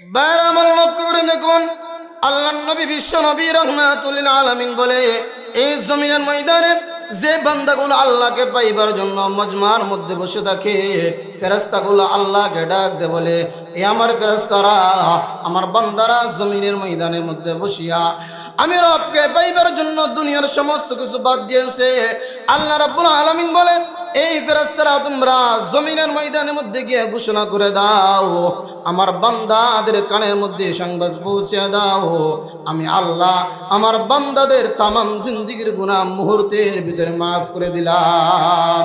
বাইরে আমার লক্ষ্য করে দেখুন। আল্লাহ নবী বিশ্ব নবী আলামিন বলে, এই জমিনের ময়দানে যে বান্দাগুলো আল্লাহকে পাইবার জন্য মজমার মধ্যে বসে থাকে ফেরাস্তাগুলো আল্লাহকে ডাক দে বলে, এ আমার ফেরাস্তারা আমার বান্দারা জমিনের ময়দানের মধ্যে বসিয়া, আমি রবকে পাইবার জন্য দুনিয়ার সমস্ত কিছু বাদ দিয়েছে। আল্লাহ রাব্বুল আলামিন বলে এই ফেরেশতারা তোমরা জমিনের ময়দানের মধ্যে গিয়ে ঘোষণা করে দাও। আমার বান্দাদের কানের মধ্যে সংবাদ পৌঁছে দাও। আমি আল্লাহ আমার বান্দাদের তামাম জিন্দিগির গুনাহ মুহূর্তের ভিতরে মাফ করে দিলাম।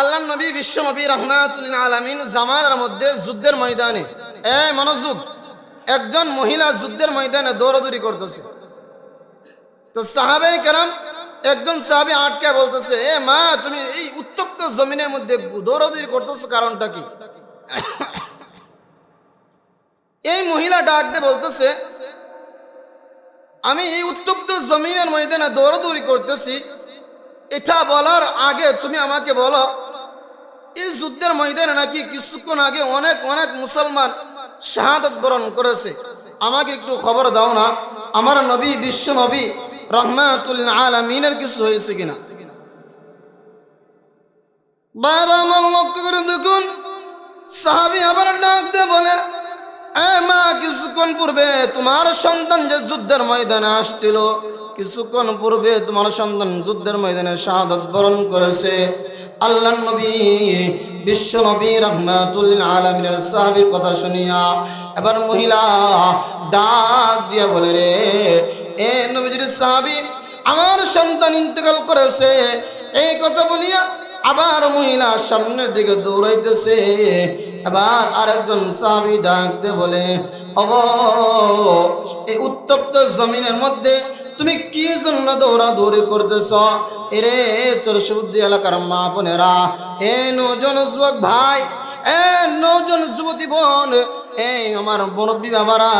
আল্লাহ নবী বিশ্ব নবী রহমাতুল্লিন আলামিন জামানার মধ্যে যুদ্ধের ময়দানে, এ মনোযোগ, একজন মহিলা যুদ্ধের ময়দানে দৌড়াদৌড়ি করতেছে। তো সাহাবে কেরাম একজন সাহাবি আটকে বলতেছে, এ মা, তুমি এই উত্তপ্ত জমিনের মধ্যে দৌড়াদৌড়ি করতেছো কারণটা কি? এই মহিলা ডাক দিয়ে বলতেছে, আমি এই উত্তপ্ত জমিনের ময়দানে দৌড়াদৌড়ি করতেছি। এটা বলার আগে তুমি আমাকে বলো, এই যুদ্ধের ময়দানে নাকি কিছুক্ষণ আগে অনেক অনেক মুসলমান শাহাদত বরণ করেছে? আমাকে একটু খবর দাও না। আমার নবী, বিশ্ব নবী রহমাতুল আলমিনের কিছু হয়েছে কিনা? বার আমার লক্ষ্য করে দেখুন, সাহাবি আবার বলে মা, কিছুক্ষণ পূর্বে তোমার সন্তান যে যুদ্ধের ময়দানে আসছিল, কিছুক্ষণ পূর্বে তোমার সন্তান যুদ্ধের ময়দানে বরণ করেছে। আল্লাহ নবী, বিশ্ব নবী রহমাতুল আলমিনের সাহাবির কথা শুনিয়া এবার মহিলা ডাক দিয়া বলে, রে এ নবীজির সাহাবি আমার সন্তান ইন্তেকাল করেছে। এই কথা বলিয়া আবার মহিলা সামনের দিকে দৌড়াইতেছে। এবার আরেকজন সাহাবি ডাকতে বলে ও এই উত্তপ্ত জমিনের মধ্যে তুমি কি জন্য দৌড়া দৌড়াদৌড়ি করতেছ? এরে চরসুদ্দি এলাকার মা বোনেরা, এ নজন যুবক ভাই এ নজন যুবতী বোন, এই আমার মুরব্বী বাবারা,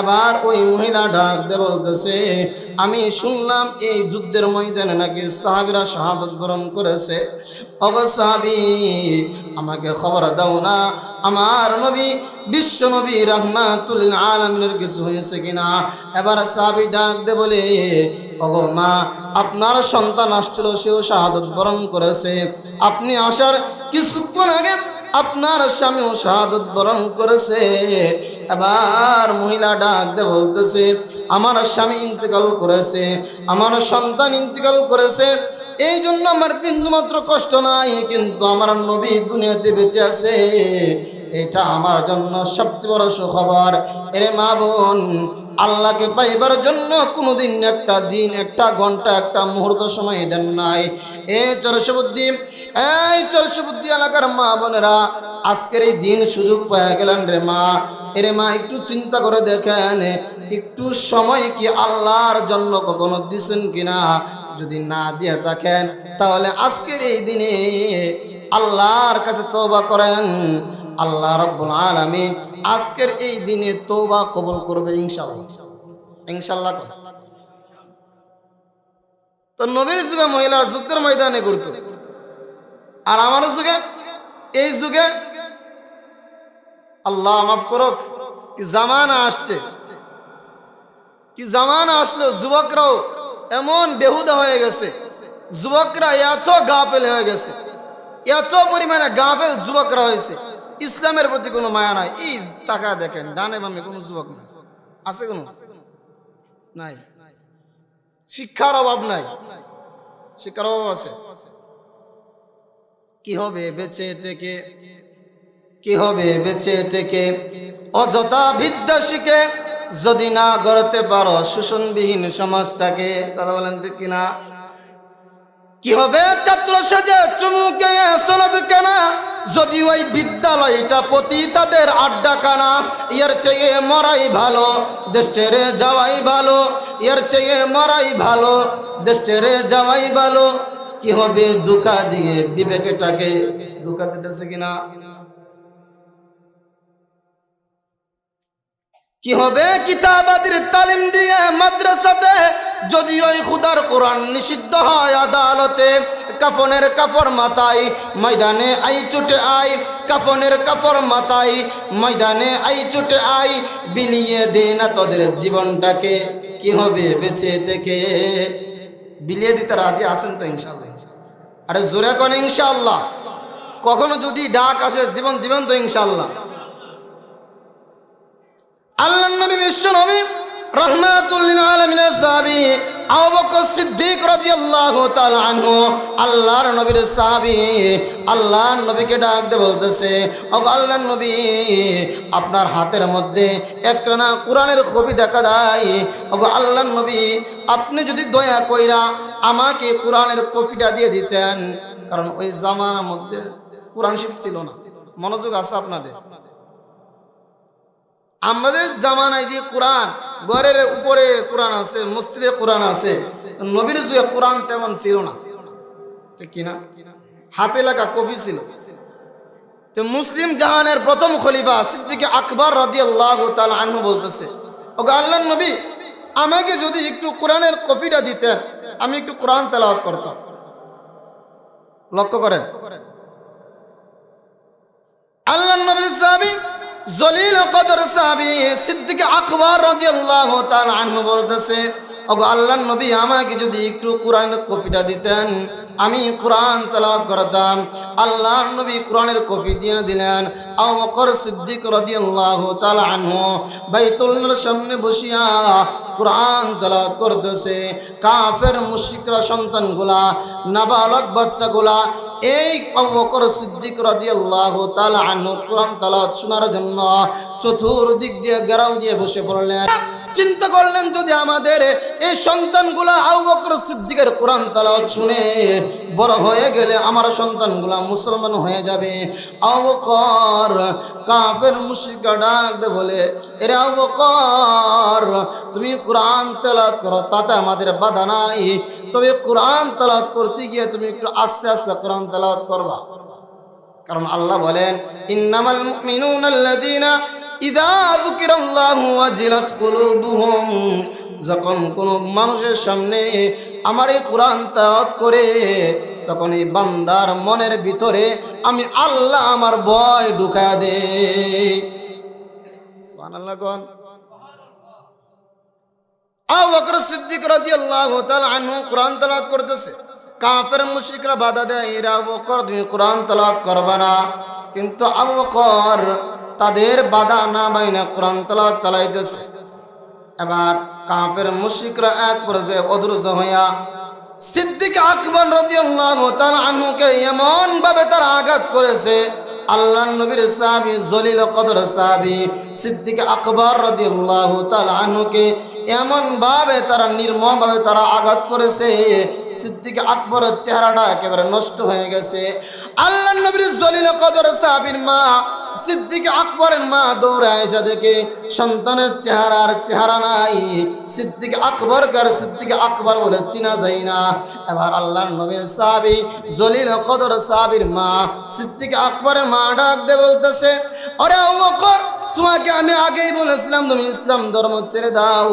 এবার ওই মহিলা ডাক দে বলতেছে, আমি শুনলাম এই যুদ্ধের ময়দানে নাকি সাহাবিরা শাহাদত বরণ করেছে। অব সাহাবি, আমাকে খবর দাও না, আমার নবী, বিশ্ব নবী রহমাতুল আলমিনের কিছু হয়েছে কিনা? এবার সাহাবি ডাক দে বলে ওগো মা, আপনার সন্তান আসছিল, সেও শাহাদত বরণ করেছে। আপনি আসার কিছুক্ষণ আগে আপনার স্বামীও শাহাদত বরণ করেছে। এবার মহিলা ডাক দে বলতেছে, আমার স্বামী ইন্তেকাল করেছে, আমার সন্তান ইন্তেকাল করেছে। এই জন্য আমার বিন্দু মাত্র কষ্ট নাই, কিন্তু আমার নবী দুনিয়াতে বেঁচে আছে। এটা আমার জন্য সবচেয়ে বড় সুখবর। এরে মা বোন, আল্লাহকে পাইবার জন্য কোনোদিন একটা দিন, একটা ঘণ্টা, একটা মুহূর্ত সময় দেন নাই। এ চরসবুদ্ধি এই চরসবুদ্ধি এলাকার মা বোনেরা, আজকের এই দিন সুযোগ পেয়ে গেলেন রে মা। এরে মা, একটু চিন্তা করে দেখেন, একটু সময় কি আল্লাহর জন্য কখনো দিছেন কিনা? যদি না দিয়ে থাকেন, তাহলে আজকের এই দিনে আল্লাহর কাছে তৌবা করেন। আল্লাহ রব্বুল আলামিন আজকের এই দিনে তৌবা কবুল করবে ইনশাআল্লাহ। ইনশাআল্লাহ তো নবীর যুগে মহিলা যুদ্ধের ময়দানে ঘুরত। আর আমার যুগে, এই যুগে, আল্লাহ মাফ করো কি জামানা আসছে। কি জামানা আসলো, যুবকরাও এমন বেহুদা হয়ে গেছে, যুবকরা এত গাফেল হয়ে গেছে, এত পরিমাণে গাফেল যুবকরা হয়েছে। ইসলামের প্রতি কোনো মায়া নাই। এই টাকা দেখেন, ডানে বামে কোনো যুবক নাই। আছে কোনো? নাই। শিক্ষার অভাব নাই। শিক্ষার অভাব আছে। কি হবে বেঁচে থেকে? কি হবে বেঁচে থেকে? অযথা বিদ্যা শিখে যদি না গড়তে পারো, শোষণবিহীন সমাজটাকে, কথা বলেন ঠিক কিনা? কি হবে ছাত্র সেজে চুমুকে, সনদ কেনা? যদি ওই বিদ্যালয়টা প্রতি তাদের আড্ডা কানা, এর চেয়ে মরাই ভালো, দেশ ছেড়ে যাওয়াই ভালো, এর চেয়ে মরাই ভালো, দেশ ছেড়ে যাওয়াই ভালো। কি হবে? দুকা দিয়ে বিবেকটাকে দুকা দিতেছে কিনা? কি হবে? কিতাবাদির তালিম দিয়ে মাদ্রাসাতে যদি ওই খুদার কোরআন নিষিদ্ধ হয় আদালতে, কাফনের কাফর মাথায় ময়দানে আই ছুটে আই, কাফনের কাপড় মাথায় ময়দানে আই ছুটে আই, বিলিয়ে দে না তোদের জীবনটাকে। কি হবে? বেঁচে থেকে। বিলিয়ে দিতে রাজি আছেন তো ইনশাল্লাহ আরে জোরে কোন ইনশাল্লাহ কখনো যদি ডাক আসে, জীবন দিবেন তো ইনশাল্লাহ আল্লাহ নবী বিশ্ব নবী রহমাতুল্লিন আলমিনের সাহাবী আল্লাহর নবীকে বলতেছে আপনার হাতের মধ্যে একখানা কোরআনের কপি দেখা দেয়। ও আল্লাহর নবী, আপনি যদি দয়া কইরা আমাকে কোরআনের কপিটা দিয়ে দিতেন। কারণ ওই জামানার মধ্যে কোরআন শিখ ছিল না। মনোযোগ আছে আপনাদের? আমাদের জামানায় যে কোরআন, ঘরের উপরে কোরআন আছে, মসজিদে কোরআন আছে, নবীর যুগে কোরআন তেমন ছিল না। কিনা? হাতে লেখা কপি ছিল। মুসলিম জাহানের প্রথম খলিফা সিদ্দিকে আকবর রাদি আল্লাহ আনহু বলতেছে ওকে আল্লাহ নবী, আমাকে যদি একটু কোরআনের কপিটা দিতেন, আমি একটু কোরআন তেলাওয়াত করতাম। লক্ষ্য করেন। আল্লাহ নবীর সাহাবী জলিল কদর সাহাবি সিদ্দিক আকবর রাদিয়াল্লাহু তাআলা আনহু বলতেছে, ওগো আল্লাহর নবী আমাকে যদি একটু কোরআনের কপিটা দিতেন আমি কোরআন তেলাওয়াত করতাম। আল্লাহর নবী কোরআনের কপি দিয়ে দিলেন। আবু সিদ্দিক রাদিয়াল্লাহু তাআলা আনহু বাইতুল্লাহর সামনে বসিয়া কোরআন তেলাওয়াত করতেছে। কাফের, মুশরিকরা, সন্তানগুলা, নাবালক বাচ্চাগুলা, এই আবু সিদ্দিক রাদিয়াল্লাহু তাআলা আনহু কোরআন তেলাওয়াত শোনার জন্য চতুর্দিক দিয়ে গেরাও দিয়ে বসে পড়লেন। চিন্তা করলেন যদি আমাদের এই সন্তানগুলা আবু বকর সিদ্দিকের কোরআন তেলাওয়াত শুনে বড় হয়ে গেলে আমার সন্তানগুলা মুসলমান হয়ে যাবে। আবু বকর মুশরিকরা ডাক বলে, এরে আবু বকর, তুমি কোরআন তেলাওয়াত করো, তাতে আমাদের বাধা নাই। তবে কোরআন তেলাওয়াত করতে গিয়ে তুমি একটু আস্তে আস্তে কোরআন তালাত করবা। কারণ আল্লাহ বলেন, ইন্নামাল আল্লাযীনা কুলুবুহুম, যখন কোন মানুষের সামনে আমার এই কোরআন করে, তখন এই বান্দার মনের ভিতরে আমি আল্লাহ আমার ভয় ঢুকা দে কোরআন তেলাওয়াত বাধা দেয় কোরআন করবে না। কিন্তু আবু বকর তাদের বাধা না বাইনা কোরআন তেলাওয়াত চালাইতেছে। এবার কাপের মুশরিকরা এক পর্যায়ে অদ্রুজ হইয়া সিদ্দিক আকবর রাদিয়াল্লাহু তাআলা আনহুকে এমন ভাবে তারা আঘাত করেছে, আল্লাহ নবীর সাহাবী জলিল কদর সাহাবী সিদ্দিক আকবর রাদিয়াল্লাহু তাআলা আনহুকে এমন ভাবে তারা নির্মম ভাবে তারা আঘাত করেছে, সিদ্দিক আকবরের চেহারাটা একেবারে নষ্ট হয়ে গেছে। আল্লাহ নবীর জলিল কদর সাহাবীর মা সিদ্দিক আকবরের মা দৌড়ে এসে দেখে সন্তানের চেহারার চেহারা নাই। সিদ্দিক আকবর কার? সিদ্দিক আকবর বলে, চিনা যায় না। এবার আল্লাহ নবীর সাহাবি, জলিল কদর সাহাবির মা, সিদ্দিক আকবরের মা ডাক দে বলতেছে, আরে অবকর তোমাকে আমি আগেই বলেছিলাম তুমি ইসলাম ধর্ম ছেড়ে দাও।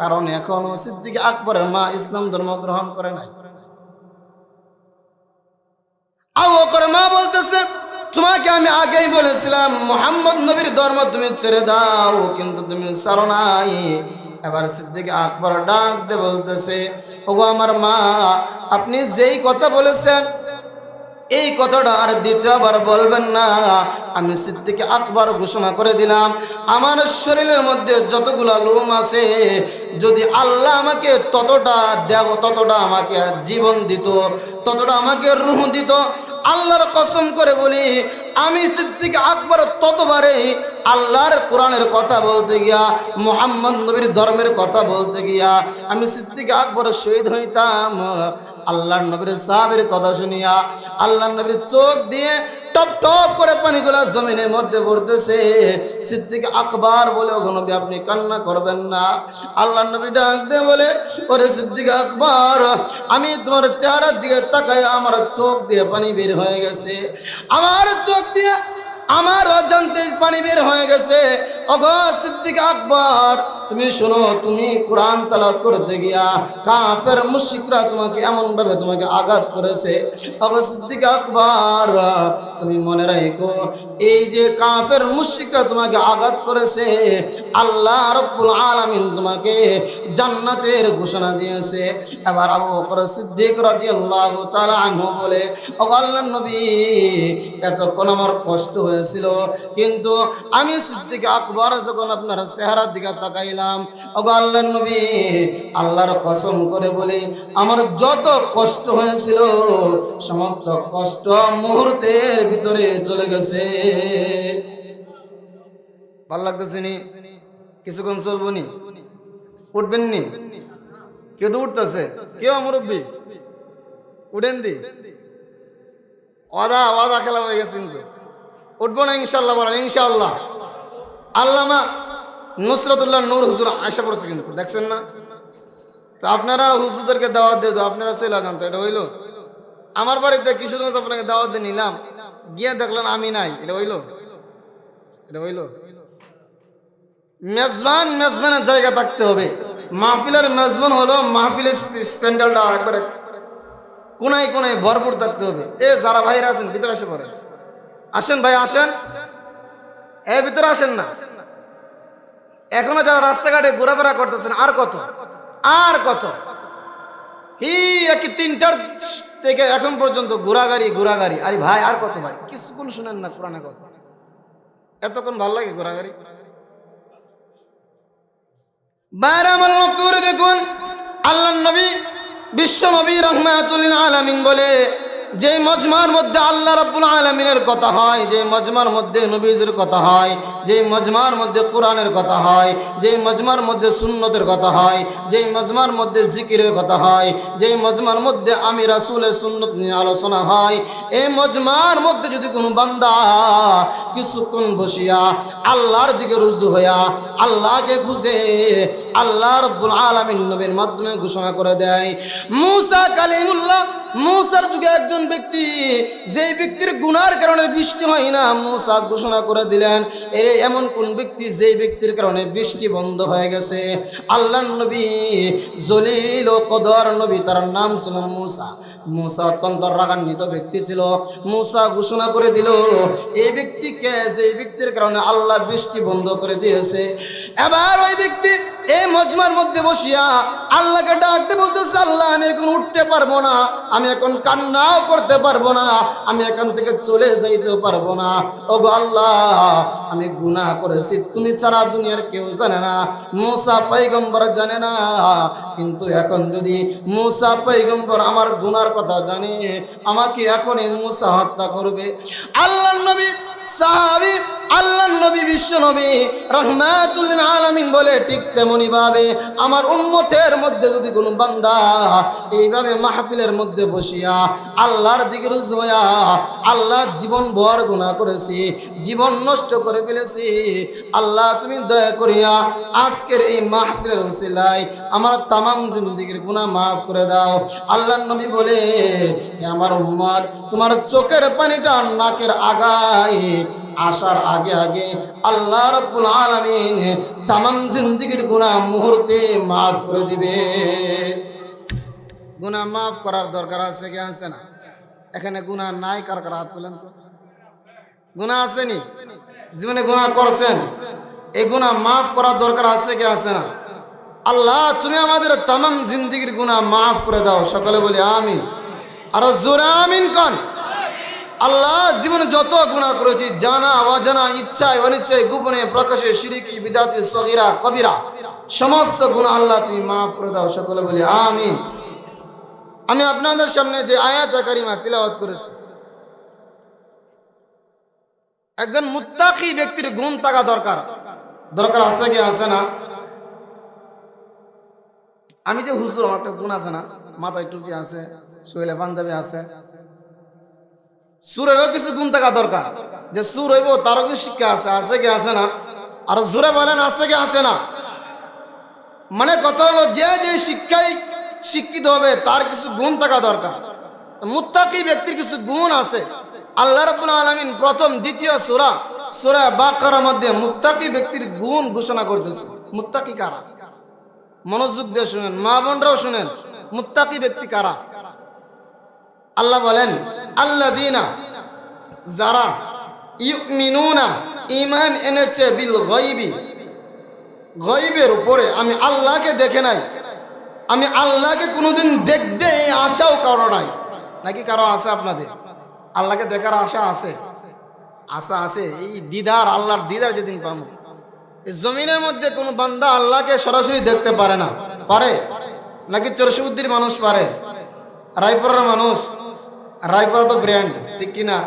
কারণ এখনও সিদ্দিক আকবরের মা ইসলাম ধর্ম গ্রহণ করে নাই। আবু বকর মা বলতেছে তোমাকে আমি আগেই বলেছিলাম, মোহাম্মদ নবীর ধর্ম তুমি ছেড়ে দাও, কিন্তু তুমি সারো নাই। এবার সিদ্দিক আকবর ডাক দিয়ে বলতেছে ও আমার মা, আপনি যেই কথা বলেছেন এই কথাটা আর দ্বিতীয়বার বলবেন না। আমি সিদ্দিকে আকবর ঘোষণা করে দিলাম, আমার শরীরের মধ্যে যতগুলা লোম আছে, যদি আল্লাহ আমাকে ততটা দেব, ততটা আমাকে জীবন দিত, ততটা আমাকে রুহ দিত, আল্লাহর কসম করে বলি, আমি সিদ্দিক আকবর ততবারে আল্লাহর কোরআনের কথা বলতে গিয়া, মোহাম্মদ নবীর ধর্মের কথা বলতে গিয়া, আমি সিদ্দিক আকবর শহীদ হইতাম। আল্লাহর নবীর সাহাবের কথা শুনিয়া আল্লাহর নবীর চোখ দিয়ে টপ টপ করে পানিগুলা জমিনের মধ্যে পড়তেছে সিদ্দিক আকবার বলে নবী, আপনি কান্না করবেন না। আল্লাহ নবী ডাক বলে, ওরে সিদ্দিক আকবর, আমি তোমার চেহারার দিকে তাকাই আমার চোখ দিয়ে পানি বের হয়ে গেছে। আমার চোখ দিয়ে আমার অজান্তে পানি বের হয়ে গেছে। তুমি শোনো, তুমি কোরআন গিয়া তোমাকে এমন ভাবে তোমাকে আঘাত করেছে। তুমি মনে এই যে তোমাকে আঘাত করেছে, আল্লাহ রব্বুল আলামিন তোমাকে জান্নাতের ঘোষণা দিয়েছে। এবার আবু বকর সিদ্দিক রাদিয়াল্লাহু তাআলা আনহু বলে ও আল্লাহর নবী, এতক্ষণ আমার কষ্ট হয়েছিল, কিন্তু আমি সিদ্দিক আকবর যখন আপনার চেহারার দিকে তাকাইলাম ও আল্লাহর নবী, আল্লাহর কসম করে বলি, আমার যত কষ্ট হয়েছিল, সমস্ত কষ্ট মুহূর্তের ভিতরে চলে গেছে। ভালো লাগতেছে নি? কিছুক্ষণ চলবো নি? উঠবেন নি? কেউ তো উঠতেছে। কেউ মুরব্বী? উঠেন দি। ওয়াদা ওয়াদা খেলা হয়ে গেছে কিন্তু। উঠবো না ইনশাল্লাহ বলেন ইনশাল্লাহ আল্লামা নুসরতুল্লাহ নূর হুজুর আশা পড়ছে কিন্তু, দেখছেন না? তো আপনারা হুজুরদেরকে দাওয়াত দিয়ে আপনারা চলে যান, তো এটা হইল। আমার বাড়িতে কিশোরগঞ্জ আপনাকে দাওয়াত দিয়ে নিলাম। গিয়ে দেখলেন আমি নাই, এটা হইল? এটা হইল? মেজবান, মেজবানের জায়গা থাকতে হবে। মাহফিলের মেজবান হলো মাহফিলের স্প্যান্ডেলটা একবারে কোনায় কোনায় ভরপুর থাকতে হবে। এ যারা ভাইরা আছেন, ভিতরে আসে পড়ে আসেন ভাই, আসেন। এ ভিতরে আসেন না। এখনও যারা রাস্তাঘাটে ঘোরাফেরা করতেছেন, আর কত? আর কত? তিনটার থেকে এখন পর্যন্ত ঘোরাগাড়ি ঘোরাগাড়ি আরে ভাই, আর কত ভাই? কিছুক্ষণ শুনেন না কোরআনে কথা। এতক্ষণ ভালো লাগে ঘোরাগাড়ি বাইরে দেখুন আল্লাহ নবী, বিশ্ব নবী রহমাতুল আলামিন বলে যে মজমার মধ্যে আল্লাহ রাব্বুল আলামিনের কথা হয়, যে মজমার মধ্যে নবীজের কথা হয়, যে মজমার মধ্যে কোরআনের কথা হয়, যে মজমার মধ্যে সুন্নতের কথা হয়, যে মজমার মধ্যে জিকিরের কথা হয়, যে মজমার মধ্যে আমি রাসূলের সুন্নত নিয়ে আলোচনা হয় এই মজমার মধ্যে যদি কোনো বান্দা কিছুক্ষণ বসিয়া আল্লাহর দিকে রুজু হইয়া আল্লাহকে খুঁজে আল্লাহ রব্বুল আলামিন নবীর মাধ্যমে ঘোষণা করে দেয়। মুসা কালিমুল্লাহ, মুসার যুগে একজন ব্যক্তি যে ব্যক্তির গুনার কারণে বৃষ্টি হয় না, মুসা ঘোষণা করে দিলেন, এর এমন কোন ব্যক্তি যে ব্যক্তির কারণে বৃষ্টি বন্ধ হয়ে গেছে? আল্লাহ নবী জলিল ও কদর নবী, তার নাম ছিল মুসা। মুসা অত্যন্ত রাগান্বিত ব্যক্তি ছিল। মুসা ঘোষণা করে দিল এই ব্যক্তিকে যে ব্যক্তির কারণে আল্লাহ বৃষ্টি বন্ধ করে দিয়েছে? এবার ওই ব্যক্তি এই মজমার মধ্যে বসিয়া আল্লাহকে ডাকতে বলতেছে, আল্লাহ, আমি এখন উঠতে পারব না, আমি এখন কান্নাও করতে পারব না, আমি এখান থেকে চলে যাইতে পারব না। ও আল্লাহ, আমি গুনাহ করেছি, তুমি ছাড়া দুনিয়ার কেউ জানে না, মুসা পৈগম্বর জানে না কিন্তু এখন যদি মুসা পৈগম্বর আমার গুনার কথা জানে, আমাকে এখনই মুসা হত্যা করবে। আল্লাহ নবী সাহাবি আল্লাহ নবী বিশ্ব নবী রহমাতুল আলামিন বলে, ঠিক তেমনি ভাবে আমার উম্মতের মধ্যে যদি কোনো বান্দা এইভাবে মাহফিলের মধ্যে বসিয়া আল্লাহর দিকে রুজু হইয়া আল্লাহ জীবন ভর গুণা করেছি, জীবন নষ্ট করে ফেলেছি, আল্লাহ তুমি দয়া করিয়া আজকের এই মাহফিলের উসিলায় আমার তামাম জিন্দিগির গুণা মাফ করে দাও। আল্লাহ নবী বলে আমার উম্মত, তোমার চোখের পানিটা নাকের আগায় আসার আগে আগে আল্লাহ রব্বুল আলামিন তামাম জিন্দিগির গুনাহ মুহূর্তে মাফ করে দিবে। গুনাহ মাফ করার দরকার আছে কি আছে না? এখানে গুনাহ নাই, কার কার হাত তুলেন তো? গুনাহ আসেনি জীবনে গুনাহ করছেন? এই গুনাহ মাফ করার দরকার আছে কি আছে না? আল্লাহ, তুমি আমাদের তামাম জিন্দিগির গুনাহ মাফ করে দাও। সকলে বলি আমিন। আরও জোরে আমিন কন। আল্লাহ জীবনে যত গুণা করেছি, জানা, অজানা, ইচ্ছায়, অনিচ্ছায়, গোপনে, প্রকাশে সিরিকি বিদাতি, সগিরা, কবিরা, সমস্ত গুণা আল্লাহ তুমি মাফ করে দাও সকলে বলি, আমিন। আমি আপনাদের সামনে যে আয়াত কারিমা তিলাওয়াত করেছি, একজন মুত্তাকি ব্যক্তির গুণ থাকা দরকার। দরকার আছে কি আছে না? আমি যে হুজুর, আমার একটা গুণ আছে না, মাথায় টুপি আছে, শরীরে পাঞ্জাবি আছে। সুরেরও কিছু গুণ থাকা দরকার। যে সুর হইব, তারও কিছু শিক্ষা আছে আছে কি আছে না? আর জোরে বলেন, আছে কি আছে না? মানে কথা হলো, যে যে শিক্ষায় শিক্ষিত হবে, তার কিছু গুণ থাকা দরকার। মুত্তাকি ব্যক্তির কিছু গুণ আছে। আল্লাহ রাব্বুল আলামিন প্রথম, দ্বিতীয় সূরা সূরা বাকারার মধ্যে মুত্তাকি ব্যক্তির গুণ ঘোষণা করতেছে। মুত্তাকি কারা? মনোযোগ দিয়ে শুনেন, মা বোনরাও শুনেন, মুত্তাকি ব্যক্তি কারা? আল্লাহ বলেন আল্লাহ দিনা যারা ইউমিনুনা ইমান এনেছে বিল গইবি গইবের উপরে আমি আল্লাহকে দেখে নাই। আমি আল্লাহকে কোনোদিন দেখবে এই আশাও কারও নাই। নাকি কারও আশা আপনাদের? আল্লাহকে দেখার আশা আছে? আশা আছে। এই দিদার, আল্লাহর দিদার যেদিন পাবো এই জমিনের মধ্যে কোনো বান্দা আল্লাহকে সরাসরি দেখতে পারে না। পারে? নাকি চরসুদ্দির মানুষ পারে? রায়পুরের মানুষ? রায়পুরা তো ব্র্যান্ড ঠিক কিনা?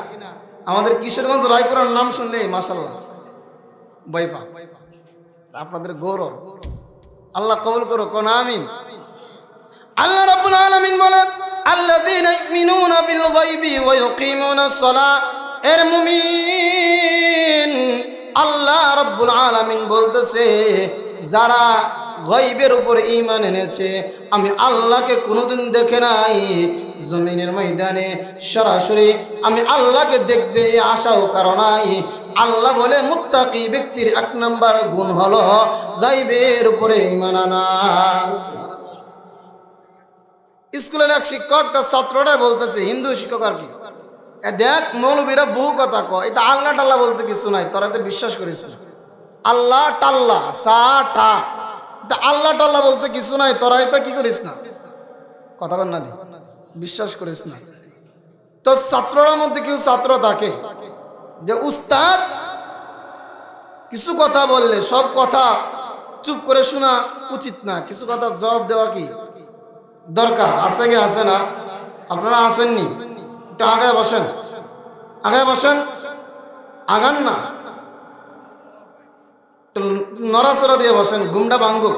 আমাদের কিশোরগঞ্জ রায়পুরার নাম শুনলে মাসাল্লাহ বৈপা আপনাদের গৌরব। আল্লাহ কবুল করো কোন আমিন? আল্লাহ রাব্বুল আলামিন বলেন, আল্লাযীনা ইউমিনুনা বিল গায়বি ওয়া ইউকিমুনাস সালাহ এর মুমিন আল্লাহ রাব্বুল আলামিন বলতেছে, যারা গায়বের উপর ইমান এনেছে। আমি আল্লাহকে কোনোদিন দেখে নাই। জমিনের ময়দানে সরাসরি আমি আল্লাহকে দেখবে এই আশাও কারণ নাই। আল্লাহ বলে, মুত্তাকি ব্যক্তির এক নম্বর গুণ হলো গায়বের উপরে ইমান আনা। স্কুলের এক শিক্ষক, তার ছাত্রটা বলতেছে, হিন্দু শিক্ষক আর কি? দেখ, মৌলবীরা বহু কথা কয়। এটা আল্লাহ টাল্লাহ বলতে কিছু নাই। তোরা তো বিশ্বাস করিস না। আল্লাহ টাল্লা সা টা আল্লাহ টাল্লাহ বলতে কিছু নাই, তোরা এটা কি করিস না? কথা কর না বিশ্বাস করিস না। তো ছাত্ররা মধ্যে কেউ ছাত্র থাকে যে, উস্তাদ, কিছু কথা বললে, সব কথা চুপ করে শোনা উচিত না। কিছু কথা জবাব দেওয়া কি দরকার? আছে কি, আছে না? আপনারা আসেননি একটু আগে বসেন। আগে বসেন। আগান না। নড়াচড়া দিয়ে বসেন গুমটা ভাঙ্গুক।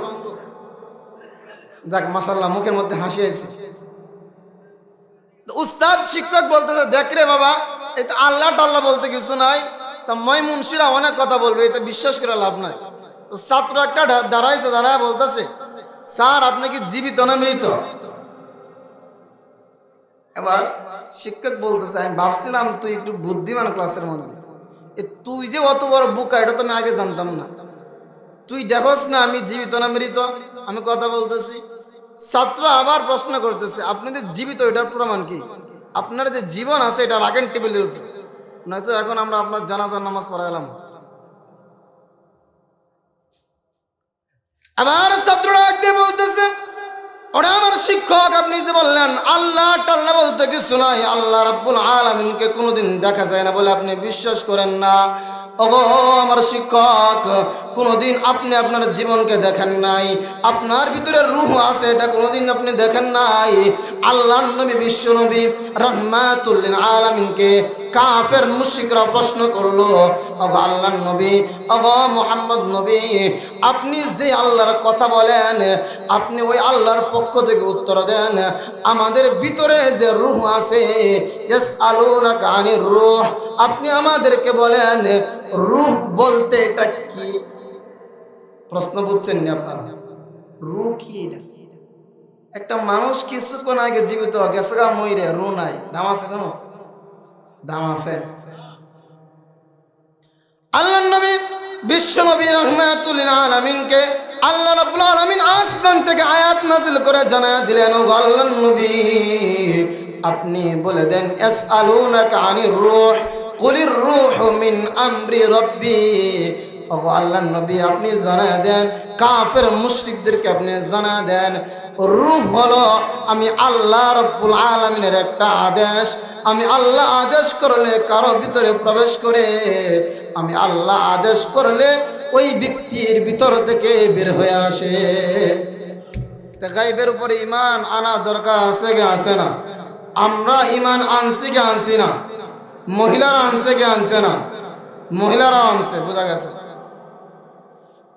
দেখ মাসাল্লাহ মুখের মধ্যে হাসি আছে উস্তাদ, শিক্ষক বলতেছে, দেখ রে বাবা এটা আল্লাহ টাল্লাহ বলতে কিছু নাই। তা মই মুন্সিরা অনেক কথা বলবে এটা বিশ্বাস করে লাভ নাই। তো ছাত্র একটা দাঁড়াইছে, দাঁড়ায় বলতেছে, স্যার, আপনি কি জীবিত না মৃত? এবার শিক্ষক বলতেছে, আমি ভাবছিলাম তুই একটু বুদ্ধিমান ক্লাসের মধ্যে তুই যে অত বড় বুকা, এটা তো আমি আগে জানতাম না। তুই দেখোস না, আমি জীবিত না মৃত? আমি কথা বলতেছি। ছাত্র আবার প্রশ্ন করতেছে, আপনি যে জীবিত, এটার প্রমাণ কি? আপনার যে জীবন আছে, এটা রাখেন টেবিলের উপরে। নয়তো এখন আমরা আপনার জানাজার নামাজ পড়াইলাম আবার ছাত্ররা একদিকে বলতেছে ওটা আমার শিক্ষক, আপনি যে বললেন, আল্লাহ টাল্লা বলতে কিছু নাই, আল্লাহ রব্বুল আলমিনকে কোনোদিন দেখা যায় না বলে আপনি বিশ্বাস করেন না। ওগো আমার শিক্ষক, কোনোদিন আপনি আপনার জীবনকে দেখেন নাই, আপনার ভিতরে রুহ আছে, এটা কোনোদিন আপনি দেখেন নাই। আল্লাহ নবী বিশ্ব নবী রহমাতুল্লিন আলামিনকে কাফের মুশিকরা প্রশ্ন করল, অগো আল্লাহ নবী, অগো মোহাম্মদ নবী, আপনি যে আল্লাহর কথা বলেন, আপনি ওই আল্লাহর পক্ষ থেকে উত্তর দেন। আমাদের ভিতরে যে রুহ আছে ইয়েস আলুনা কানির রুহ, আপনি আমাদেরকে বলেন, রুহ বলতে এটা কি? প্রশ্ন বুঝছেন না আপনারা? রু কি এটা? একটা মানুষ কিছুক্ষণ আগে জীবিত গেছে গা, মইরে রু নাই দাম আছে কেন? দাম আছে। আল্লাহ নবী বিশ্ব নবী রহমাতুল আলামিনকে আল্লাহ রাব্বুল আলামিন আসমান থেকে আয়াত নাজিল করে জানায়া দিলেন আল্লাহ নবী, আপনি বলে দেন এস ইয়াসআলুনাকা আনির রূহ, কুলির রূহু মিন আমরি রাব্বি ও আল্লাহ নবী আপনি জানায়া দেন, কাফের মুশরিকদেরকে আপনি জানা দেন। রূহ হলো, আমি আল্লাহ রব্বুল আলামিনের একটা আদেশ। আমি আল্লাহ আদেশ করলে কারও ভিতরে প্রবেশ করে, আমি আল্লাহ আদেশ করলে ওই ব্যক্তির ভিতর থেকে বের হয়ে আসে। গাইবের উপরে ইমান আনা দরকার আছে কে আছে না? আমরা ইমান আনছি কে আনছি না? মহিলারা আনছে কে আনছে না? মহিলারা আনছে, বোঝা গেছে।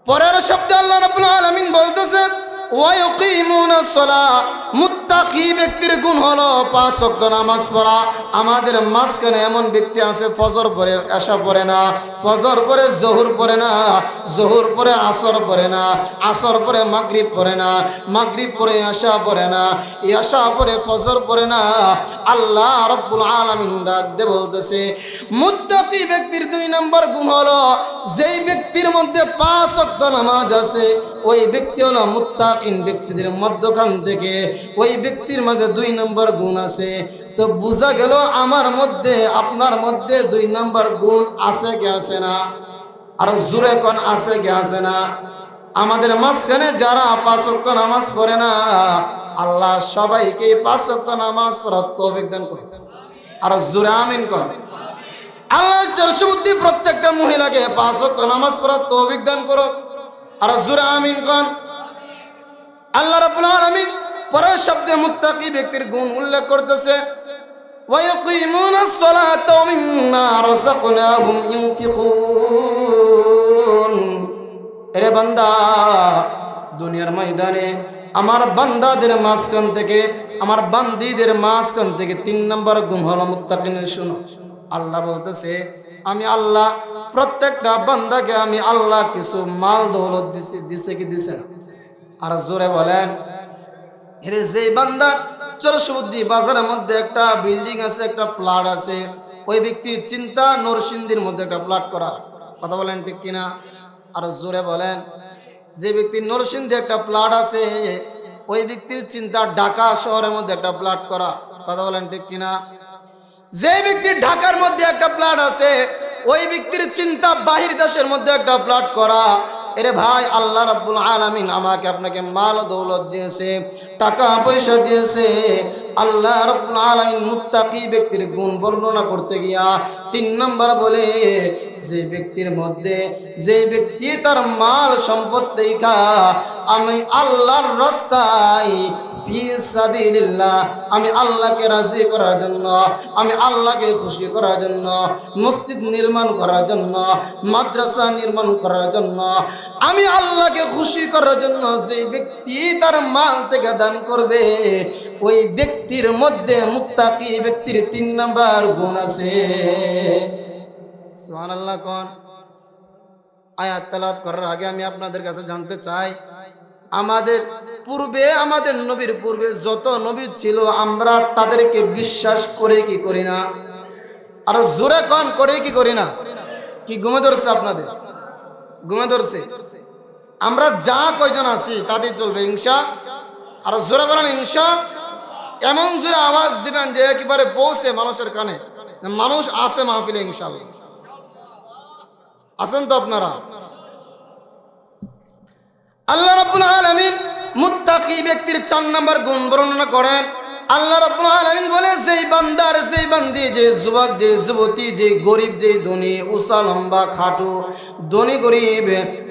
পরের শব্দে আল্লাহ রাব্বুল আলামিন বলতেছেন ওয়া ইউকিমুনাস সালাহ মুত্তাকি ব্যক্তির গুণ হলো পাঁচ ওয়াক্ত নামাজ পড়া। আমাদের মাঝখানে এমন ব্যক্তি আছে, ফজর পরে আশা পড়ে না, ফজর পরে জহুর পড়ে না, জহুর পরে আসর পড়ে না, আসর পরে মাগরিব পড়ে না, মাগরিব পরে আশা পড়ে না আশা পরে ফজর পড়ে না। আল্লাহ রব্বুল আলামিন ডাক দে বলতেছে, মুত্তাকি ব্যক্তির দুই নম্বর গুণ হলো, যেই ব্যক্তির মধ্যে পাঁচ ওয়াক্ত নামাজ আছে, ওই ব্যক্তি হলো মুত্তাকিন ব্যক্তিদের মধ্যখান থেকে ওই ব্যক্তির মাঝে দুই নম্বর গুণ আছে। তো বোঝা গেল আমার মধ্যে, আপনার মধ্যে দুই নম্বর গুণ আছে কি আছে না? আর জুরে কোন আছে কি আছে না? আমাদের মাঝখানে যারা পাঁচ ওয়াক্ত নামাজ পড়ে না, আল্লাহ সবাইকে পাঁচ ওয়াক্ত নামাজ পড়ার তৌফিক দান করে আর জুরে আমিন আল্লাহ করো আমিন কোন আল্লাহ পরের শব্দে মুত্তাকি ব্যক্তির গুণ উল্লেখ করতেছে ويقيمون الصلاة ومما رزقناهم ينفقون এরে বান্দা দুনিয়ার ময়দানে আমার বান্দাদের মাঝখান থেকে আমার বান্দিদের মাঝখান থেকে তিন নম্বর গুণ হলো মুত্তাকিনের শুনো আল্লাহ বলতেছে আমি আল্লাহ প্রত্যেকটা বান্দাকে আমি আল্লাহ কিছু মাল দৌলত দিছি দিছে কি দিছে না? আর জোরে বলেন এরে যে বান্দা চরসুদ্দি বাজারের মধ্যে একটা বিল্ডিং আছে, একটা ফ্ল্যাট আছে, ওই ব্যক্তির চিন্তা নরসিংদীর মধ্যে একটা ফ্ল্যাট করা। কথা বলেন ঠিক কিনা? আর জোরে বলেন, যে ব্যক্তির নরসিংদী একটা ফ্ল্যাট আছে, ওই ব্যক্তির চিন্তা ঢাকা শহরের মধ্যে একটা ফ্ল্যাট করা। কথা বলেন ঠিক কিনা? যে ব্যক্তির ঢাকার মধ্যে একটা প্লাট আছে, ওই ব্যক্তির চিন্তা বাহির দেশের মধ্যে একটা প্লাট করা। এরে ভাই, আল্লাহ রাব্বুল আলামিন আমাকে আপনাকে মাল দৌলত দিয়েছে, টাকা পয়সা দিয়েছে। আল্লাহ রাব্বুল আলামিন মুত্তাকি ব্যক্তির গুণ বর্ণনা করতে গিয়া তিন নম্বর বলে, যে ব্যক্তির মধ্যে, যে ব্যক্তি তার মাল সম্পদ দেখা আমি আল্লাহর রাস্তায় আমি আল্লাহকে রাজি করার জন্য, আমি আল্লাহকে খুশি করার জন্য, মসজিদ নির্মাণ করার জন্য, মাদ্রাসা নির্মাণ করার জন্য, আমি আল্লাহকে খুশি করার জন্য যে ব্যক্তি তার মাল থেকে দান করবে, ওই ব্যক্তির মধ্যে মুত্তাকি ব্যক্তির তিন নাম্বার গুণ আছে। সুবহানাল্লাহ, কোন? আয়াত তেলাওয়াত করার আগে আমি আপনাদের কাছে জানতে চাই আমাদের পূর্বে, আমাদের নবীর পূর্বে যত নবী ছিল, আমরা তাদেরকে বিশ্বাস করে কি করি না? আর জোরে কন, করে কি করি না? কি ঘুমে ধরছে আপনাদের? ঘুমে ধরছে? আমরা যা কয়জন আছি তাদের চলবে হিংসা আর জোরে বলেন হিংসা এমন জোরে আওয়াজ দিবেন যে একেবারে পৌঁছে মানুষের কানে। মানুষ আসে মাহফিলে ইনশাল্লাহ আছেন তো আপনারা? আল্লাহ রব্বুল আলমিন মুত্তাকি ব্যক্তির চার নম্বর গুণ বর্ণনা করেন। আল্লাহ রব্বুল আলমিন বলে, যেই বান্দার, যেই বান্দি, যে যুবক, যে যুবতী, যে গরিব, যে ধনী উষা লম্বা, খাটু, ধনী, গরিব,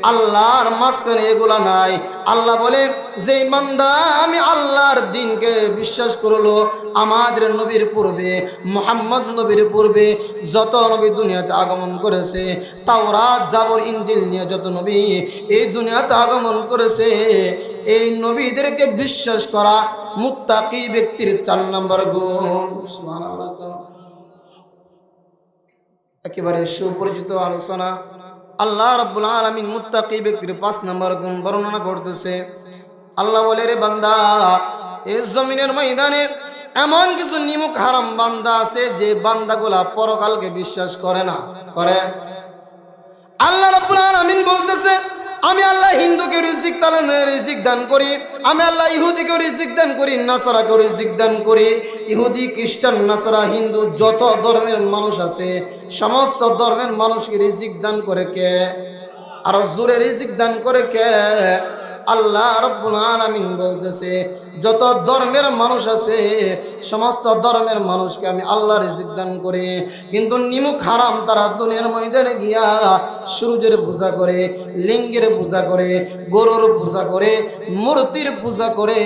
আল্লাহর মাঝখানে এগুলা নাই। আল্লাহ বলে, যেই বান্দা, আমি আল্লাহর দিনকে বিশ্বাস করল আমাদের নবীর পূর্বে, মোহাম্মদ নবীর পূর্বে, যত নবী দুনিয়াতে আগমন করেছে, তাওরাত, জাবর ইঞ্জিল নিয়ে যত নবী এই দুনিয়াতে আগমন করেছে, এই নবীদেরকে বিশ্বাস করা মুত্তাকি ব্যক্তির চার নম্বর গুণ। একেবারে সুপরিচিত আলোচনা। আল্লাহ রাব্বুল আলামিন মুত্তাকি ব্যক্তির পাঁচ নম্বর গুণ বর্ণনা করতেছে। আল্লাহ বলে, রে বান্দা এই জমিনের ময়দানে এমন কিছু নিমুখ হারাম বান্দা আছে যে বান্দাগুলা পরকালকে বিশ্বাস করে না। করে? আল্লাহ রাব্বুল আলামিন বলতেছে, আমি আল্লাহ হিন্দুকে রিজিক রিজিক দান করি, আমি আল্লাহ ইহুদিকে রিজিক দান করি নাসারাকে রিজিক দান করি। ইহুদি, খ্রিস্টান, নাসারা, হিন্দু, যত ধর্মের মানুষ আছে, সমস্ত ধর্মের মানুষকে রিজিক দান করে কে? আর জোরে রিজিক দান করে কে? আল্লাহ রব্বুল আলামিন বলতেছে, যত ধর্মের মানুষ আছে, সমস্ত ধর্মের মানুষকে আমি আল্লাহ রিজিক দান করে। কিন্তু নিমুখ হারাম তারা দুনিয়ার ময়দানে গিয়া সূর্যের পূজা করে, লিঙ্গের পূজা করে, গরুর পূজা করে, মূর্তির পূজা করে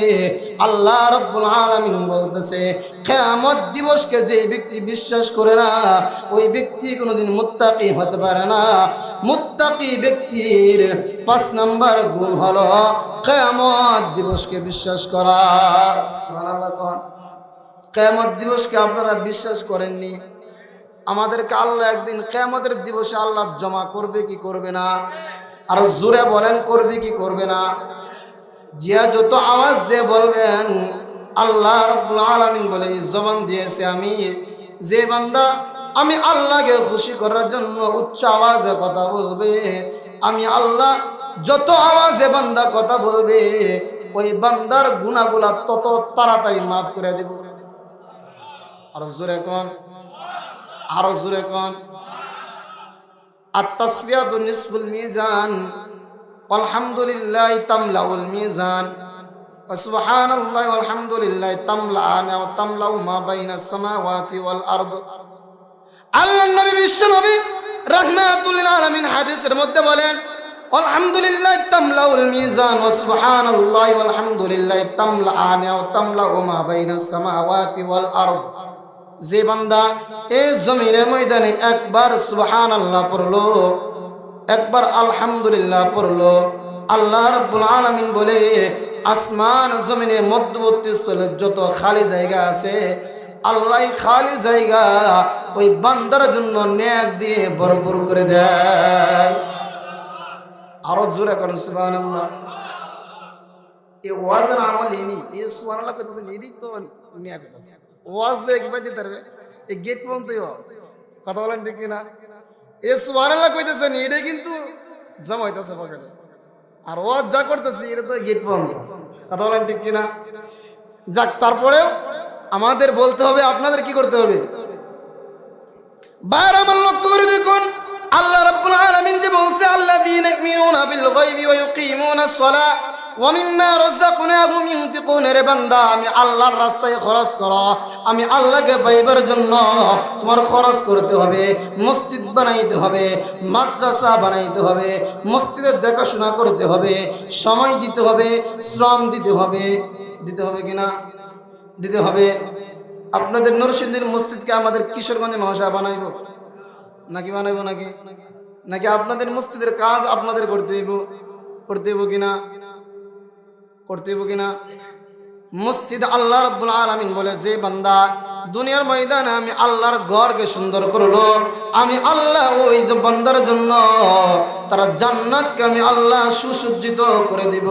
আল্লাহ রব্বুল আলামিন বলতেছে, কিয়ামত দিবসকে যে ব্যক্তি বিশ্বাস করে না, ওই ব্যক্তি কোনোদিন মুত্তাকি হতে পারে না। মুত্তাকি ব্যক্তির পাঁচ নাম্বার গুণ হলো কিয়ামত দিবসকে বিশ্বাস করা। কেয়ামত দিবসকে আপনারা বিশ্বাস করেননি? আমাদেরকে আল্লাহ একদিন কেয়ামতের দিবসে আল্লাহ জমা করবে কি করবে না? আর জোরে বলেন, করবে কি করবে না? জিয়া যত আওয়াজ দিয়ে বলবেন, আল্লাহ রব্বুল আলামিন বলে জবান দিয়েছে আমি। যে বান্দা, আমি আল্লাহকে খুশি করার জন্য উচ্চ আওয়াজে কথা বলবে, আমি আল্লাহ যত আওয়াজে বান্দা কথা বলবে, ওই বান্দার গুণাগুলা তত তাড়াতাড়ি মাফ করে দেব। আরও জোরে কন? আরও জোরে কন? আত্মাসফিয়াত নিসফুল মিজান আলহামদুলিল্লাহ তামলাউল মিজান। সুবহান আল্লাহ আলহামদুলিল্লাহ তামলা আনা ও তামলাউ মা বাইনা সামাওয়াতি ওয়াল আরদ। আল্লাহ নবী বিশ্ব নবী রাহমাতুল আলামিন হাদিসের মধ্যে বলেন আলহামদুলিল্লাহ তামলাউল মিজান ও সুবহান আল্লাহ আলহামদুলিল্লাহ তামলা আনা ও তামলাউ মা বাইনা সামাওয়াতি ওয়াল আরদ। যে বান্দা এই জমিনের ময়দানে একবার সুবহান আল্লাহ পড়ল একবার আলহামদুলিল্লাহ পড়ল। আল্লাহ রাব্বুল আলামিন বলে, আসমান জমিনের মধ্যবর্তী স্থলে যত খালি জায়গা আছে আল্লাহ খালি জায়গা, ওই বান্দার জন্য ন্যাক দিয়ে ভরপুর করে দেয়। আরও জোরে করেন, সুবহানাল্লাহ। এই ওয়াজের আমল ইনি এই সুবহানাল্লাহ কইতেছেন, ইনি তো ওয়াজ দিয়ে কি এই গেট ওয়াজ। কথা বলেন ঠিক না এই সুবহানাল্লাহ কইতেছেন এটা কিন্তু জমা হইতাছে পকেটে। আর ওয়াজ যা করতেছি, এটা তো গেট পর্যন্ত কথা বলেন ঠিক কিনা? যাক, তারপরেও আমাদের বলতে হবে, আপনাদের কি করতে হবে? বাইরে আমার লক্ষ্য করে দেখুন, আল্লাহ রাব্বুল আলামিন যে বলছে, আল্লাযীনা ইউমিনুনা বিল গায়বি ওয়া ইউকিমুনাস সালাহ রাস্তায় খরচ করো, আমি আল্লাহকে জন্য তোমার খরচ করতে হবে, মসজিদ হবে, মাদ্রাসা হবে মসজিদের দেখাশোনা করতে হবে, সময় দিতে হবে, শ্রম দিতে হবে দিতে হবে কিনা? দিতে হবে। আপনাদের নরসিংদীর মসজিদকে আমাদের কিশোরগঞ্জে মহাশয় বানাইব? নাকি বানাইব নাকি? নাকি আপনাদের মসজিদের কাজ আপনাদের করতে হইব? করতে হইব কিনা? করতে হইব কিনা? মসজিদ আল্লাহ রব্বুল আলামিন বলে, যে বান্দা দুনিয়ার ময়দানে আমি আল্লাহর ঘরকে সুন্দর করল, আমি আল্লাহ ওই বান্দার জন্য তারা জান্নাতকে আমি আল্লাহ সুসজ্জিত করে দিব।